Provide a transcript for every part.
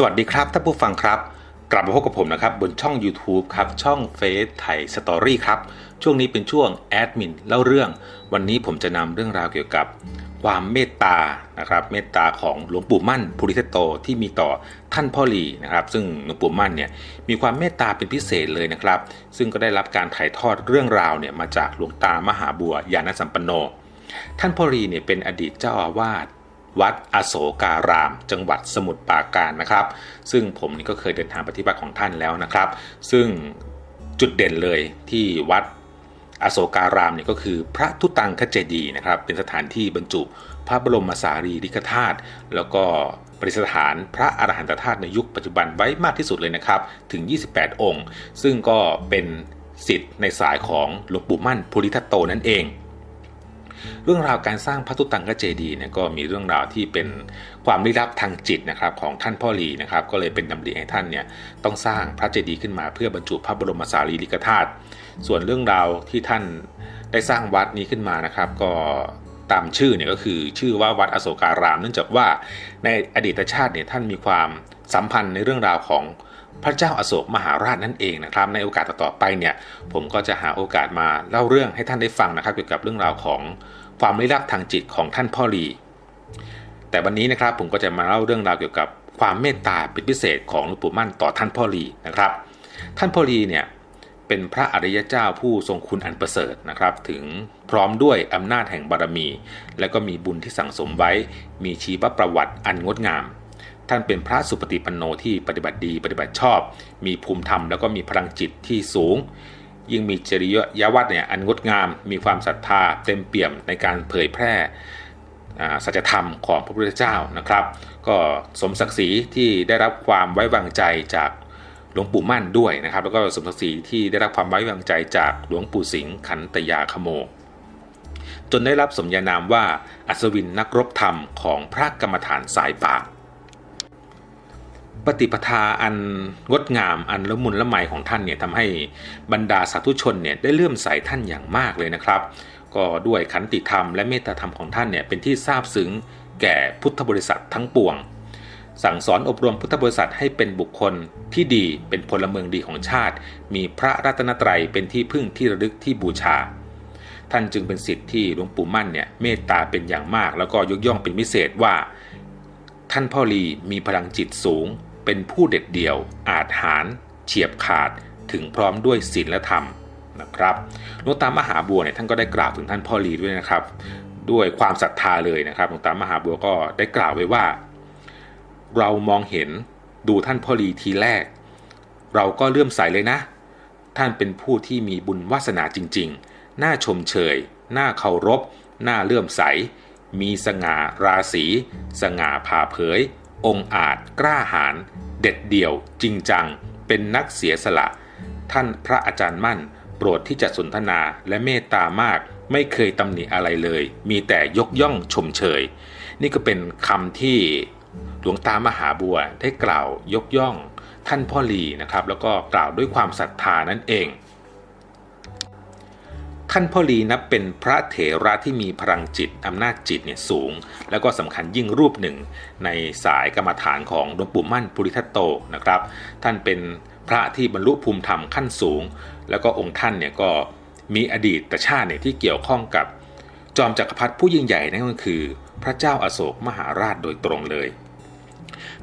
สวัสดีครับท่านผู้ฟังครับ กลับมาพบกับผมนะครับ บนช่อง YouTube ครับ ช่องเฟซไทยสตอรี่ครับ ช่วงนี้เป็นช่วงแอดมินเล่าเรื่อง วันนี้ผมจะนำเรื่องราวเกี่ยวกับความเมตตานะครับเมตตาของหลวงปู่มั่นภูริเทโตที่มีต่อท่านพ่อหลีนะครับ ซึ่งหลวงปู่มั่นเนี่ยมีความเมตตาเป็นพิเศษเลยนะครับ ซึ่งก็ได้รับการถ่ายทอดเรื่องราวเนี่ยมาจากหลวงตามหาบัวยานสัมปันโน ท่านพ่อหลีเนี่ยเป็นอดีตเจ้าอาวาส วัดอโศการาม จังหวัดสมุทรปราการนะครับ ซึ่งผมนี่ก็เคยเดินทางปฏิบัติของท่านแล้วนะครับ ซึ่งจุดเด่นเลยที่วัดอโศการามเนี่ยก็คือพระทุตังคเจดีนะครับ เป็นสถานที่บรรจุพระบรมสารีริกธาตุแล้วก็ประดิษฐานพระอรหันตธาตุในยุคปัจจุบันไว้มากที่สุดเลยนะครับ ถึง 28 องค์ ซึ่งก็เป็นสิทธิ์ในสายของหลวงปู่มั่นภูริทัตโตนั่นเอง เรื่องราวการสร้างพระตุตังคเจดีเนี่ยก็มีเรื่องราวที่เป็นความลี้ลับทางจิตนะครับของท่านพ่อหลีนะครับก็เลยเป็นดำริให้ท่านเนี่ยต้องสร้างพระเจดีย์ขึ้นมาเพื่อบรรจุพระบรมสารีริกธาตุส่วนเรื่องราวที่ท่านได้สร้างวัดนี้ขึ้นมานะครับก็ตามชื่อเนี่ยก็คือชื่อว่าวัดอโศการาม เนื่องจากว่าในอดีตชาติเนี่ยท่านมีความสัมพันธ์ในเรื่องราวของ พระเจ้าอาโศกมหาราชนั่นเองนะครับ ในโอกาสต่อๆไปเนี่ย ผมก็จะหาโอกาสมาเล่าเรื่องให้ท่านได้ฟังนะครับ เกี่ยวกับเรื่องราวของความลี้ลับทางจิตของท่านพ่อหลีแต่วันนี้นะครับผมก็จะมาเล่าเรื่องราวเกี่ยวกับความเมตตาเป็นพิเศษของหลวงปู่มั่นต่อท่านพ่อหลีนะครับ ท่านพ่อหลีเนี่ยเป็นพระอริยเจ้าผู้ทรงคุณอันประเสริฐนะครับ ถึงพร้อมด้วยอำนาจแห่งบารมี และก็มีบุญที่สั่งสมไว้ มีชีวประวัติอันงดงาม ท่านเป็นพระสุปฏิปันโนที่ปฏิบัติดีปฏิบัติชอบ มีภูมิธรรมแล้วก็มีพลังจิตที่สูง ยิ่งมีจริยวัตรเนี่ยอันงดงาม มีความศรัทธาเต็มเปี่ยมในการเผยแพร่สัจธรรมของพระพุทธเจ้านะครับ ก็สมศักดิ์ศรีที่ได้รับความไว้วางใจจากหลวงปู่มั่นด้วยนะครับ แล้วก็สมศักดิ์ศรีที่ได้รับความไว้วางใจจากหลวงปู่สิงห์ขันตยาขโมจนได้รับสมญานามว่าอัศวินนักรบธรรมของพระกรรมฐานสายป่า ปฏิปทาอันงดงามอันละมุนละไมของท่านเนี่ยทำให้บรรดาสาธุชนเนี่ยได้เลื่อมใสท่านอย่างมากเลยนะครับ ก็ด้วยขันติธรรมและเมตตาธรรมของท่านเนี่ยเป็นที่ซาบซึ้งแก่พุทธบริษัททั้งปวง สั่งสอนอบรมพุทธบริษัทให้เป็นบุคคลที่ดีเป็นพลเมืองดีของชาติ มีพระรัตนตรัยเป็นที่พึ่งที่ระลึกที่บูชา ท่านจึงเป็นสิทธิ์ที่หลวงปู่มั่นเนี่ยเมตตาเป็นอย่างมาก แล้วก็ยกย่องเป็นพิเศษว่า ท่านพ่อลีมีพลังจิตสูง เป็นผู้เด็ดเดี่ยว อาจหารเฉียบขาดถึงพร้อมด้วยศีลและธรรมนะครับหลวงตามหาบัวเนี่ยท่านก็ได้กล่าวถึงท่านพ่อลีด้วยนะครับ ด้วยความศรัทธาเลยนะครับหลวงตามหาบัวก็ได้กล่าวไว้ว่า เรามองเห็นดูท่านพ่อลีทีแรก เราก็เลื่อมใสเลยนะ ท่านเป็นผู้ที่มีบุญวาสนาจริง ๆ น่าชมเชย น่าเคารพ น่าเลื่อมใส มีสง่าราศี สง่าผ่าเผย องอาจกล้าหาญเด็ดเดี่ยวจริงจัง เป็นนักเสียสละ ท่านพระอาจารย์มั่น โปรดที่จะสนทนาและเมตตามาก ไม่เคยตำหนิอะไรเลย มีแต่ยกย่องชมเชย นี่ก็เป็นคำที่หลวงตามหาบัวได้กล่าวยกย่อง ท่านพ่อหลีนะครับ แล้วก็กล่าวด้วยความศรัทธานั่นเอง ท่านพ่อลีนับเป็นพระเถระที่มีพลังจิตอำนาจจิตเนี่ยสูง แล้วก็สำคัญยิ่งรูปหนึ่ง ในสายกรรมฐานของหลวงปู่มั่นปุริทัตโตนะครับ ท่านเป็นพระที่บรรลุภูมิธรรมขั้นสูง แล้วก็องค์ท่านเนี่ยก็มีอดีตชาติเนี่ยที่เกี่ยวข้องกับจอมจักรพรรดิผู้ยิ่งใหญ่นั่นก็คือ พระเจ้าอาโศกมหาราชโดยตรงเลย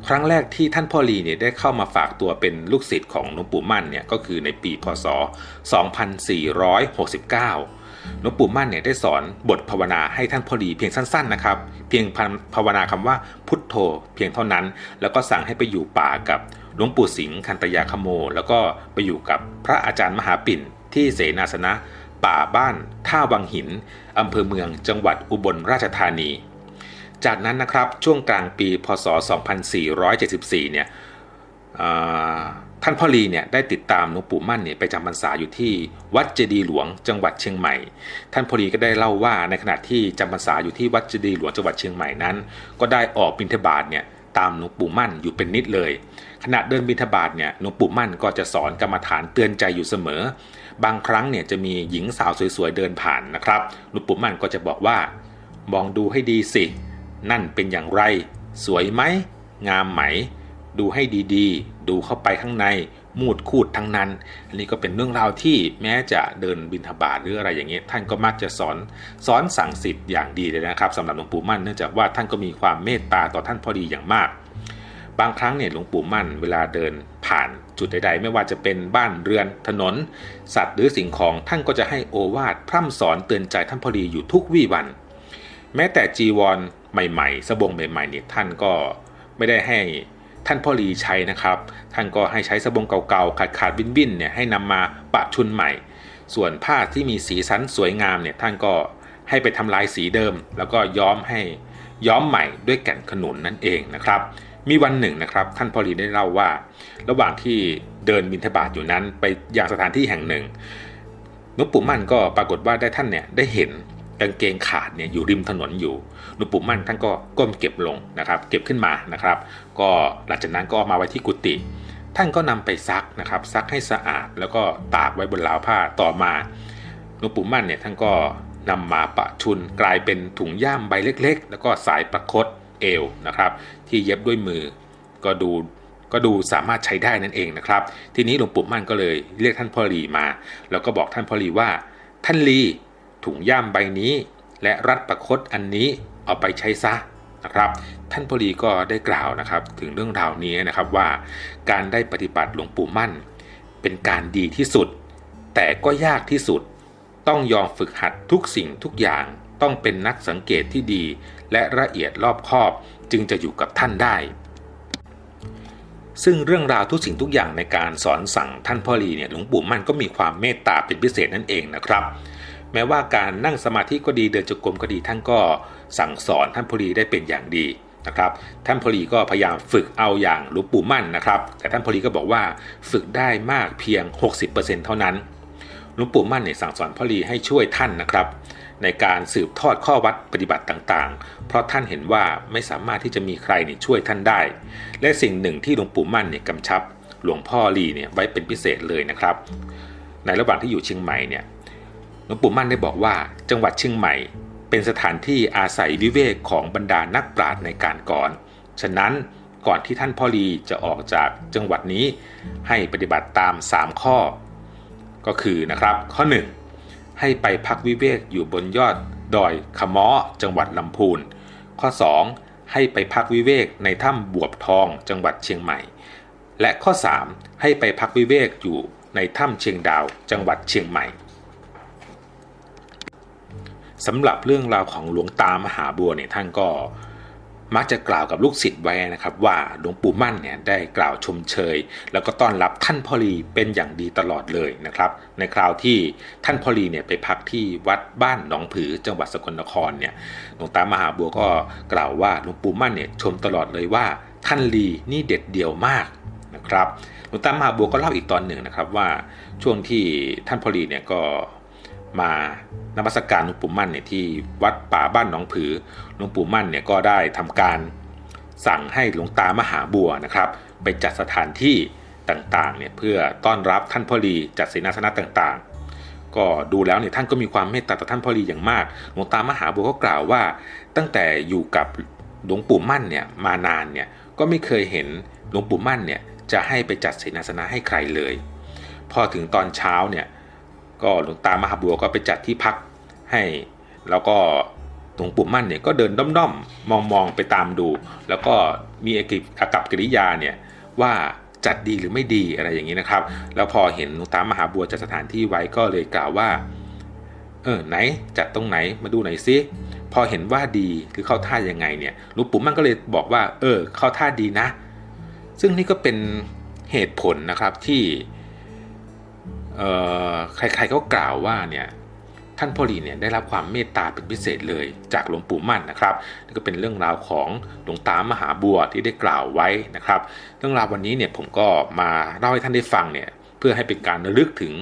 ครั้งแรกที่ท่านพ่อลีเนี่ยได้เข้ามาฝากตัวเป็นลูกศิษย์ของหลวงปู่มั่นเนี่ยก็คือในปีพศ 2469 หลวงปู่มั่นเนี่ยได้สอนบทภาวนาให้ท่านพ่อลีเพียงสั้นๆนะครับ เพียงภาวนาคำว่าพุทโธ เพียงเท่านั้น แล้วก็สั่งให้ไปอยู่ป่ากับหลวงปู่สิงห์คันตยาคโม แล้วก็ไปอยู่กับพระอาจารย์มหาปิ่นที่เสนาสนะป่าบ้านท่าวังหินอำเภอเมืองจังหวัดอุบลราชธานี จากนั้นนะครับช่วงกลางปีพศ 2474 เนี่ยท่านพ่อลีเนี่ยได้ติดตามหลวงปู่มั่นเนี่ยไปจำพรรษาอยู่ที่วัดเจดีหลวงจังหวัดเชียงใหม่ ท่านพ่อลีก็ได้เล่าว่าในขณะที่จำพรรษาอยู่ที่วัดเจดีหลวงจังหวัดเชียงใหม่นั้น ก็ได้ออกบิณฑบาตเนี่ยตามหลวงปู่มั่นอยู่เป็นนิดเลย ขณะเดินบิณฑบาตเนี่ยหลวงปู่มั่นก็จะสอนกรรมฐานเตือนใจอยู่เสมอ บางครั้งเนี่ยจะมีหญิงสาวสวยๆเดินผ่านนะครับหลวงปู่มั่นก็จะบอกว่ามองดูให้ดีสิ นั่นเป็นอย่างไร สวยไหม งามไหม ดูให้ดีๆ ดูเข้าไปข้างใน มูดคูดทั้งนั้น อันนี้ก็เป็นเรื่องราวที่แม้จะเดินบินทบาทหรืออะไรอย่างเงี้ยท่านก็มักจะสอนสอนสั่งสิทธิ์อย่างดีเลยนะครับสำหรับหลวงปู่มั่นเนื่องจากว่าท่านก็มีความเมตตาต่อท่านพอดีอย่างมาก บางครั้งเนี่ยหลวงปู่มั่นเวลาเดินผ่านจุดใดๆ ไม่ว่าจะเป็นบ้านเรือนถนน สัตว์หรือสิ่งของท่านก็จะให้โอวาทพร่ำสอนเตือนใจท่านพอดีอยู่ทุกวี่วัน แม้แต่จีวร ใหม่ๆสบงใหม่ๆเนี่ยท่านก็ไม่ได้ให้ท่านพ่อรีใช้นะครับ ท่านก็ให้ใช้สบงเก่าๆขาดขาดบินบินๆเนี่ยให้นำมาปะชุนใหม่ ส่วนผ้าที่มีสีสันสวยงามเนี่ยท่านก็ให้ไปทำลายสีเดิม แล้วก็ย้อมให้ย้อมใหม่ด้วยแก่นขนุนนั่นเองนะครับ มีวันหนึ่งนะครับ ท่านพอลีได้เล่าว่า ระหว่างที่เดินบินทบาทอยู่นั้น ไปยังสถานที่แห่งหนึ่งหลวงปู่มั่นก็ปรากฏว่าได้ท่านเนี่ยได้เห็น กางเกงขาดเนี่ยอยู่ริมถนนอยู่หลวงปู่มั่นท่านก็ก้มเก็บลงนะครับ เก็บขึ้นมานะครับ ก็หลังจากนั้นก็เอามาไว้ที่กุฏิท่านก็นำไปซักนะครับ ซักให้สะอาดแล้วก็ตากไว้บนราวผ้าต่อมาหลวงปู่มั่นเนี่ยท่านก็นำมาปะชุนกลายเป็นถุงย่ามใบเล็ก ๆ แล้วก็สายประคตเอวนะครับ ที่เย็บด้วยมือก็ดูก็ดูสามารถใช้ได้นั่นเองนะครับ ทีนี้หลวงปู่มั่นก็เลยเรียกท่านพ่อลีมา แล้วก็บอกท่านพ่อลีว่า ท่านลี ถุงย่ามใบนี้ และรัดประคตอันนี้เอาไปใช้ซะนะครับ ท่านพ่อลีก็ได้กล่าวนะครับ ถึงเรื่องราวนี้นะครับว่า การได้ปฏิบัติหลวงปู่มั่น เป็นการดีที่สุด แต่ก็ยากที่สุด ต้องยอมฝึกหัดทุกสิ่งทุกอย่างต้องเป็นนักสังเกตที่ดี และละเอียดรอบคอบจึงจะอยู่กับท่านได้ ซึ่งเรื่องราวทุกสิ่งทุกอย่างในการสอนสั่งท่านพ่อรีเนี่ยหลวงปู่มั่นก็มีความเมตตาเป็นพิเศษนั่นเองนะครับ แม้ว่าการนั่งสมาธิก็ดีเดินจงกรมก็ดีท่านก็สั่งสอนท่านพ่อรีได้เป็นอย่างดีนะครับท่านพ่อรีก็พยายามฝึกเอาอย่างหลวงปู่มั่นนะครับ แต่ท่านพ่อรีก็บอกว่าฝึกได้มากเพียง 60%เท่านั้นหลวงปู่มั่นเนี่ยสั่งสอนพ่อรีให้ช่วยท่านนะครับ ในการสืบทอดข้อวัดปฏิบัติต่างๆ เพราะท่านเห็นว่าไม่สามารถที่จะมีใครเนี่ยช่วยท่านได้ และสิ่งหนึ่งที่หลวงปู่มั่นเนี่ยกำชับ หลวงพ่อลีเนี่ยไว้เป็นพิเศษเลยนะครับ ในระหว่างที่อยู่เชียงใหม่เนี่ย หลวงปู่มั่นได้บอกว่าจังหวัดเชียงใหม่ เป็นสถานที่อาศัยวิเวกของบรรดานักปราชญ์ในการก่อน ฉะนั้นก่อนที่ท่านพ่อลีจะออกจากจังหวัดนี้ให้ปฏิบัติตาม 3 ข้อ ก็คือนะครับข้อ 1 ให้ไปพักวิเวกอยู่บนยอดดอยขะม้อจังหวัดลำพูน ข้อ 2 ให้ไปพักวิเวกในถ้ำบวบทองจังหวัดเชียงใหม่ และข้อ 3 ให้ไปพักวิเวกอยู่ในถ้ำเชียงดาวจังหวัดเชียงใหม่ สำหรับเรื่องราวของหลวงตามหาบัวเนี่ยท่านก็มักจะกล่าวกับลูกศิษย์ไว้นะครับ ว่าหลวงปู่มั่นเนี่ยได้กล่าวชมเชย แล้วก็ต้อนรับท่านพอลีเป็นอย่างดีตลอดเลยนะครับ ในคราวที่ท่านพอลีเนี่ยไปพักที่วัดบ้านหนองผือจังหวัดสกลนครเนี่ยหลวงตามหาบัวก็กล่าวว่าหลวงปู่มั่นเนี่ยชมตลอดเลยว่าท่านลีนี่เด็ดเดี่ยวมากนะครับหลวงตามหาบัวก็เล่าอีกตอนหนึ่งนะครับว่าช่วงที่ท่านพอลีเนี่ยก็ มานมัสการหลวงปู่มั่นเนี่ยที่วัดป่าบ้านหนองผือหลวงปู่มั่นเนี่ยก็ได้ทำการสั่งให้หลวงตามหาบัวนะครับ ไปจัดสถานที่ต่างๆเนี่ยเพื่อต้อนรับท่านพ่อรีจัดเสนาสนะต่างๆ ก็ดูแล้วเนี่ยท่านก็มีความเมตตาต่อท่านพ่อรีอย่างมากหลวงตามหาบัวก็กล่าวว่า ตั้งแต่อยู่กับหลวงปู่มั่นเนี่ยมานานเนี่ยก็ไม่เคยเห็นหลวงปู่มั่นเนี่ยจะให้ไปจัดเสนาสนะให้ใครเลย พอถึงตอนเช้าเนี่ย ก็หลวงตามหาบัวก็ไปจัดที่พักให้ แล้วก็หลวงปู่มั่นเนี่ยก็เดินด้อมๆ มองๆ ไปตามดู แล้วก็มีอากิอากับกิริยาเนี่ยว่าจัดดีหรือไม่ดีอะไรอย่างนี้นะครับ แล้วพอเห็นหลวงตามหาบัวจัดสถานที่ไว้ก็เลยกล่าวว่า เออไหนจัดตรงไหนมาดูหน่อยซิพอเห็นว่าดีคือเข้าท่ายังไงเนี่ยหลวงปู่มั่นก็เลยบอกว่า เออ เข้าท่าดีนะ ซึ่งนี่ก็เป็นเหตุผลนะครับที่ ใครๆก็กล่าวว่าเนี่ยท่านพ่อหลีเนี่ยได้รับความเมตตาเป็นพิเศษเลยจากหลวงปู่มั่นนะครับนี่ก็เป็นเรื่องราวของหลวงตามหาบัวที่ได้กล่าวไว้นะครับ เรื่องราววันนี้เนี่ยผมก็มาเล่าให้ท่านได้ฟังเนี่ยเพื่อให้เป็นการระลึกถึง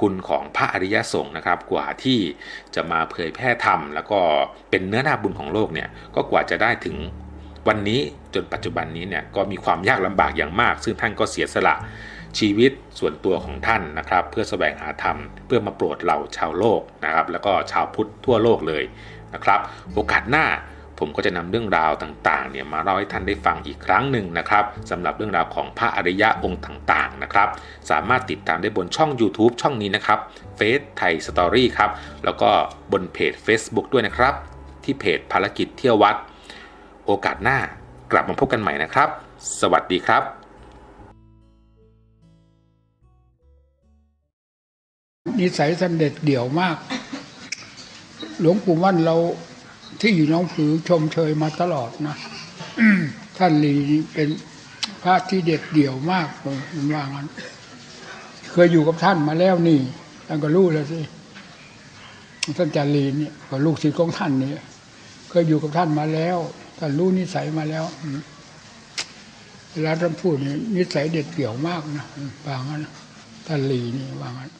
คุณของพระอริยสงฆ์นะครับ กว่าที่จะมาเผยแพร่ธรรม แล้วก็เป็นเนื้อนาบุญของโลกเนี่ยก็กว่าจะได้ถึงวันนี้จนปัจจุบันนี้เนี่ยก็มีความยากลำบากอย่างมาก ซึ่งท่านก็เสียสละ ชีวิตส่วนตัวของท่านนะครับ เพื่อสแสวงหาธรรมเพื่อมาโปรดเราชาวโลกนะครับ แล้วก็ชาวพุทธทั่วโลกเลยนะครับ โอกาสหน้าผมก็จะนำเรื่องราวต่างๆเนี่ยมาเล่าให้ท่านได้ฟังอีกครั้งหนึ่งนะครับสำหรับเรื่องราวของพระอริยะองค์ต่างๆนะครับ สามารถติดตามได้บนช่อง YouTube ช่องนี้นะครับเฟซไทยสตอรี่ครับแล้วก็บนเพจ Facebook ด้วยนะครับ ที่เพจภารกิจเที่ยววัด โอกาสหน้ากลับมาพบกันใหม่นะครับ สวัสดีครับ นิสัยท่านเด็ดเดี่ยวมาก หลวงปู่มั่นเราที่อยู่น้องผือชมเชยมาตลอดนะท่านลีเป็นพระที่เด็ดเดี่ยวมากเลยมันว่างั้น เคยอยู่กับท่านมาแล้วนี่ท่านก็รู้แล้วสิท่านจารีเนี่ยก็ลูกศิษย์ของท่านนี่เคยอยู่กับท่านมาแล้วท่านรู้นิสัยมาแล้วเวลาท่านพูดนี่นิสัยเด็ดเดี่ยวมากนะว่างั้นท่านลีนี่ว่างั้น